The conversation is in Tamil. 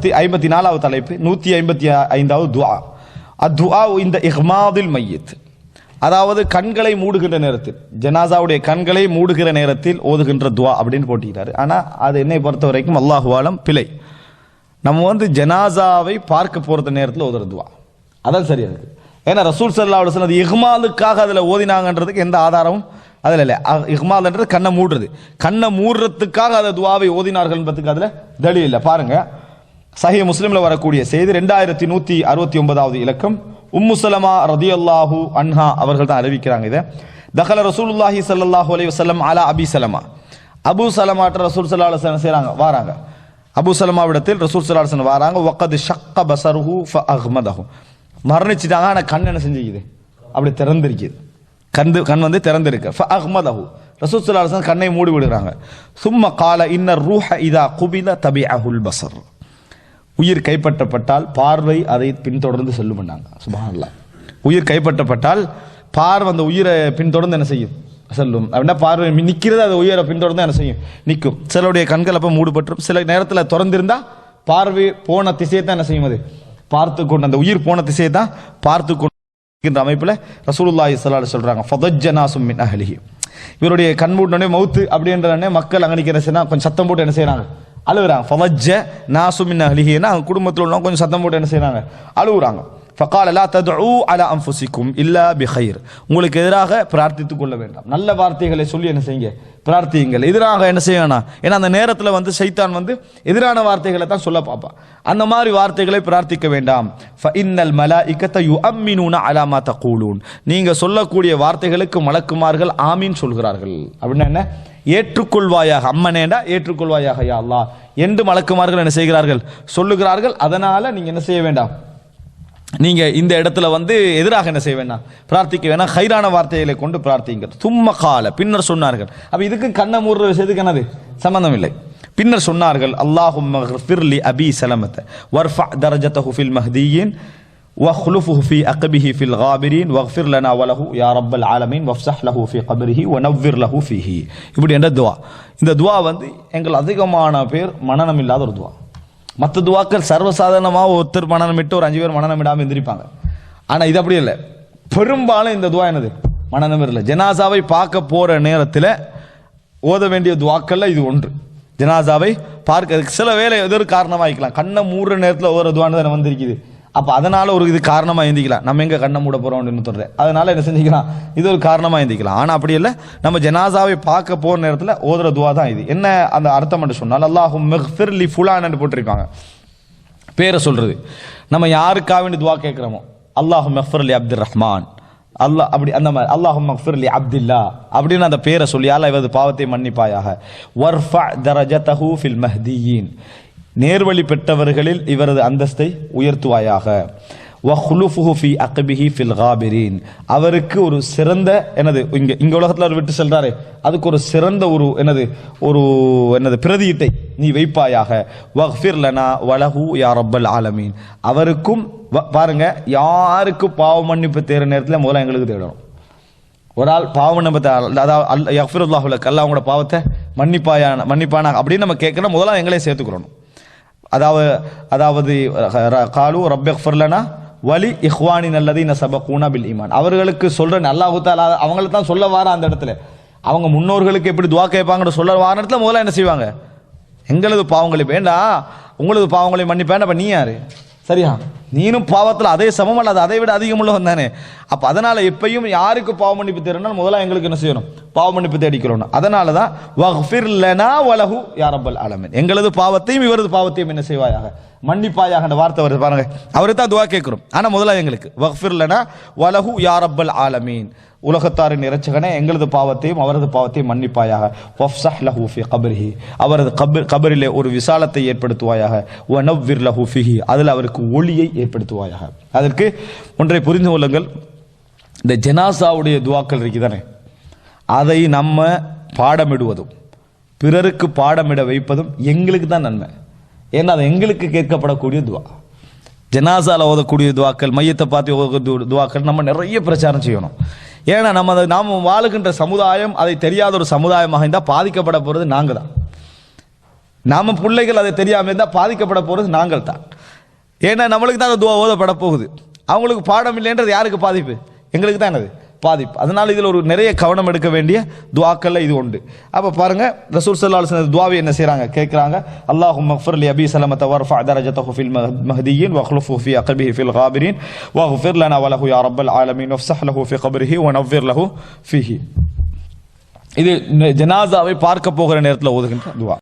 முப்பத்தி ஐம்பத்தி நாலாவது தலைப்பு நூற்றி ஐம்பத்தி ஐந்தாவது துவா. அத்வா இந்த இஹ்மாதில் மையத். அதாவது கண்களை மூடுகின்ற நேரத்தில் ஜனாசாவுடைய கண்களை மூடுகிற நேரத்தில் ஓதுகின்ற துவா அப்படின்னு போட்டிக்கிறாரு ஆனால் அது என்னை பொறுத்த வரைக்கும் அல்லாஹுவாலம் பிழை. நம்ம வந்து ஜனாசாவை பார்க்க போகிற நேரத்தில் ஓதுற துவா. அதான் சரியாக இருக்குது ஏன்னா ரசூல் சல்லா அலுவலம் அது இஹ்மாலுக்காக அதில் ஓதினாங்கன்றதுக்கு எந்த ஆதாரமும் அதில் இல்லை. இஹ்மால்ன்றது கண்ணை மூடுறது. கண்ணை மூடுறதுக்காக அதை துவாவை ஓதினார்கள் என்பதுக்கு அதில் தலி இல்லை. பாருங்கள் சஹி முஸ்லிம்ல வரக்கூடிய செய்தி ரெண்டாயிரத்தி நூத்தி அறுபத்தி ஒன்பதாவது இலக்கம். உம்முசலமா ரதி ரதியல்லாஹு அன்ஹா அவர்கள் தான் அறிவிக்கிறாங்க இதை. தஹல ரசூலுல்லாஹி சல்லாஹூ அலி வசலம் அலா அபி சலமா. அபு சலமாட்ட ரசூல் ஸல்லல்லாஹு அலைஹி வஸல்லம் செய்றாங்க வாராங்க. அபு சலமாவிடத்தில் ரசூல் ஸல்லல்லாஹு அலைஹி வஸல்லம் வாராங்க வக்கத் ஷக்க பஸருஹு மரணிச்சிட்டாங்க ஆனால் கண் என்ன செஞ்சுக்குது? அப்படி திறந்திருக்குது. கண் கண் வந்து திறந்திருக்கு. ஃபஅஹ்மதஹு ரசூல் ஸல்லல்லாஹு அலைஹி கண்ணை மூடி விடுறாங்க சும்ம கால இன்னர் ரூஹ இதா குபில தபிஅஹுல் பசர் உயிர் கைப்பற்றப்பட்டால் பார்வை அதை பின்தொடர்ந்து செல்லும்னாங்க சுபஹானல்லாஹ் உயிர் கைப்பற்றப்பட்டால் பார்வை அந்த உயிரை பின்தொடர்ந்து என்ன செய்யும்? செல்லும். அப்படின்னா பார்வை நிற்கிறது அது உயிரை பின்தொடர்ந்து என்ன செய்யும்? நிற்கும் சிலருடைய கண்கள் அப்போ மூடுபட்டுரும். சில நேரத்தில் திறந்திருந்தா பார்வை போன திசையை தான் என்ன செய்யும் அது? பார்த்து கொண்டு அந்த உயிர் போன திசையை தான் பார்த்து கொண்டு இருக்கின்ற அமைப்பில் ரசூலுல்லாஹி ஸல்லல்லாஹு சொல்கிறாங்க சொல்றாங்க. ஃபதஜ்ஜனாசும் மின் அஹ்லிஹி. இவருடைய கண் மூடனே மவுத்து அப்படின்றனே மக்கள் அங்க நிக்கிற கொஞ்சம் சத்தம் போட்டு என்ன செய்கிறாங்க அழுகுறாங்க. ஃபவஜ்ஜ நாசுமின் மின் அவங்க குடும்பத்தில் உள்ளவங்க கொஞ்சம் சத்தம் போட்டு என்ன செய்கிறாங்க அழுகுறாங்க. ஃபக்கால் அல்லா ததுஉ அலா அம்ஃபுசிக்கும் இல்லா பிஹைர். உங்களுக்கு எதிராக பிரார்த்தித்துக் கொள்ள வேண்டாம். நல்ல வார்த்தைகளை சொல்லி என்ன செய்யுங்க? பிரார்த்தியுங்கள். எதிராக என்ன செய்யணும் ஏன்னா அந்த நேரத்தில் வந்து சைத்தான் வந்து எதிரான வார்த்தைகளை தான் சொல்ல பார்ப்பான் அந்த மாதிரி வார்த்தைகளை பிரார்த்திக்க வேண்டாம். இன்னல் ஃபஇன்னல் இக்கத்தை யுஅம்மினூன அலா அலாமா தகூலூன். நீங்கள் சொல்லக்கூடிய வார்த்தைகளுக்கு மலக்குமார்கள் ஆமீன் சொல்கிறார்கள். அப்படின்னா என்ன? ஏற்றுக்கொள்வாயாக. அம்மனேண்டா ஏற்றுக்கொள்வாயாக யா அல்லாஹ். என்று மலக்குமார்கள் என்ன செய்கிறார்கள்? சொல்லுகிறார்கள் அதனால் நீங்கள் என்ன செய்ய வேண்டாம். நீங்கள் இந்த இடத்துல வந்து எதிராக என்ன செய்ய வேண்டாம். பிரார்த்திக்க வேணாம். ஹைரான வார்த்தைகளை கொண்டு பிரார்த்திங்க தும்ம கால. பின்னர் சொன்னார்கள். அப்போ இதுக்கு கண்ணை மூடுற விஷயத்துக்கு என்னது? சம்மந்தம் இல்லை. பின்னர் சொன்னார்கள் அல்லாஹும் அபி சலமத்தை வர்ஃபா தரஜத்தஹு ஹுஃபில் மஹ்தியின் واخلفه في عقبه في الغابرين واغفر لنا وله يا رب العالمين وافسح له في قبره ونور له فيه இப்படி என்ற துவா இந்த துவா வந்து எங்கள் அதிகமான பேர் மனநம் இல்லாத ஒரு துவா மற்ற துவாக்கள் சர்வசாதாரணமாக ஒருத்தர் மனநமிட்டு ஒரு அஞ்சு பேர் மனநமிடாமல் எந்திரிப்பாங்க ஆனால் இது அப்படி இல்லை பெரும்பாலும் இந்த துவா என்னது மனநம் இல்லை ஜனாசாவை பார்க்க போற நேரத்தில் ஓத வேண்டிய துவாக்கள்ல இது ஒன்று ஜனாசாவை பார்க்க சில வேலை எது ஒரு காரணமா இருக்கலாம் கண்ணை மூடுற நேரத்தில் ஓதுற துவான்னு தானே வந்திருக்குது அப்போ அதனால் ஒரு இது காரணமாக எழுந்திக்கலாம் நம்ம எங்கே கண்ணை மூட போகிறோம் அப்படின்னு சொல்கிறது அதனால் என்ன செஞ்சுக்கலாம்? இது ஒரு காரணமாக எழுந்திக்கலாம் ஆனால் அப்படி இல்லை. நம்ம ஜனாசாவை பார்க்க போகிற நேரத்தில் ஓதுற துவா தான் இது. என்ன அந்த அர்த்தம் என்று சொன்னால் அல்லாஹும் மெஹ்ஃபிர்லி ஃபுலான்னு போட்டிருப்பாங்க பேரை சொல்கிறது நம்ம யாருக்காக வேண்டி துவா கேட்கிறோமோ? அல்லாஹு மஃபர்லி அப்துல் ரஹ்மான் அல்லாஹ் அப்படி அந்த மாதிரி அல்லாஹு மஃபர்லி அப்துல்லா அப்படின்னு அந்த பேரை சொல்லி இவரது பாவத்தை மன்னிப்பாயாக. வர்ஃபா தரஜதஹு ஃபில் மஹ்தியின். நேர்வழி பெற்றவர்களில் இவரது அந்தஸ்தை உயர்த்துவாயாக. வஹ்லுஃபுஹு அக்பிஹி ஃபில் அவருக்கு ஒரு சிறந்த எனது இங்க இங்க உலகத்தில் அவர் விட்டு செல்றாரு. அதுக்கு ஒரு சிறந்த ஒரு எனது ஒரு எனது பிரதியீட்டை நீ வைப்பாயாக. வஃபிர் லனா வலஹு யா ரப்பல் ஆலமீன். அவருக்கும் வ- பாருங்க யாருக்கு பாவ மன்னிப்பு தேர நேரத்தில் முதல்ல எங்களுக்கு தேடணும். ஒரு ஆள் பாவ மன்னிப்பத்தை அதாவது அல் யஃபிருல்லாஹுல கல்லா அவங்களோட பாவத்தை மன்னிப்பாயான மன்னிப்பானா அப்படின்னு நம்ம கேட்கணும் முதல்ல எங்களே சேர்த்துக்கிறோம் அதாவது அதாவது ர- காலு ரப்பெஃபர்லனா வலி இஹ்வானி நல்லதீன சபகூனா பில் ஈமான். அவர்களுக்கு சொல்கிற அல்லாஹு அவங்கள தான் சொல்ல வார அந்த இடத்துல. அவங்க முன்னோர்களுக்கு எப்படி துவா கேட்பாங்கன்னு சொல்ல வார இடத்துல முதல்ல என்ன செய்வாங்க? எங்களது பாவங்களை வேண்டாம் உங்களது பாவங்களை மன்னிப்பேன் அப்போ நீ யாரு? சரியா? நீனும் பாவத்தில் அதே சமம் அல்லது அதை விட அதிகம் உள்ளவன் தானே. அப்போ அதனால் எப்பயும் யாருக்கு பாவ மன்னிப்பு தேடணும் முதல்ல எங்களுக்கு என்ன செய்யணும்? பாவ மன்னிப்பு தேடிக்கிறோம் அதனால தான் வஃபிர் லனா வலஹு யா அலமன் எங்களது பாவத்தையும் இவரது பாவத்தையும் என்ன செய்வாயாக? மன்னிப்பாயாக அந்த வார்த்தை வருது பாருங்க. அவரை தான் துவா கேட்குறோம் ஆனால் முதல்ல எங்களுக்கு. வஃபிர் வலகு வலஹு ஆலமீன். உலகத்தாரின் இறைச்சகனே எங்களது பாவத்தையும் அவரது பாவத்தையும் மன்னிப்பாயாக. வஃப்ஸஹ் லஹூஃபி கபரிஹி. அவரது கபர் கபரிலே ஒரு விசாலத்தை ஏற்படுத்துவாயாக. ஒனவ்விர் லஹூஃபிஹி அதில் அவருக்கு ஒளியை ஏற்படுத்துவாயாக. அதற்கு ஒன்றை புரிந்து கொள்ளுங்கள். இந்த ஜெனாசாவுடைய துவாக்கள் இருக்குதானே? அதை நம்ம பாடமிடுவதும் பிறருக்கு பாடமிட வைப்பதும் எங்களுக்கு தான் நன்மை. ஏன்னா அது எங்களுக்கு கேட்கப்படக்கூடிய துவா. ஜனாசால ஓதக்கூடிய துவாக்கள் மையத்தை பார்த்து ஓதக்கூடிய துவாக்கள் நம்ம நிறைய பிரச்சாரம் செய்யணும். ஏன்னா நம்ம அதை நாம் வாழுகின்ற சமுதாயம் அதை தெரியாத ஒரு சமுதாயமாக இருந்தால் பாதிக்கப்பட போகிறது நாங்கள் தான் நாம் பிள்ளைகள் அதை தெரியாமல் இருந்தால் பாதிக்கப்பட போகிறது நாங்கள் தான் ஏன்னா நம்மளுக்கு தான் அந்த துவா ஓதப்பட போகுது. அவங்களுக்கு பாடம் இல்லைன்றது யாருக்கு பாதிப்பு? எங்களுக்கு தான் அது பாதிப்பு. அதனால் இதில் ஒரு நிறைய கவனம் எடுக்க வேண்டிய துவாக்களில் இது உண்டு. அப்போ பாருங்க ரசூல் சல்லா அலுவலம் துவாவை என்ன செய்கிறாங்க கேட்குறாங்க அல்லாஹு மக்ஃபர் அலி அபி சலமத் வர்ஃபா தரஜத் ஹுஃபில் மஹதியின் வஹ்லுஃப் ஹூஃபி அகபி ஹிஃபில் ஹாபிரின் வஹுஃபிர் லனா வலஹு யா ரப்பல் ஆலமின் வஃப்சஹ் லஹு ஃபி கபரிஹி வனவ்விர் லஹு ஃபிஹி. இது ஜனாசாவை பார்க்க போகிற நேரத்தில் ஓதுகின்ற துவா.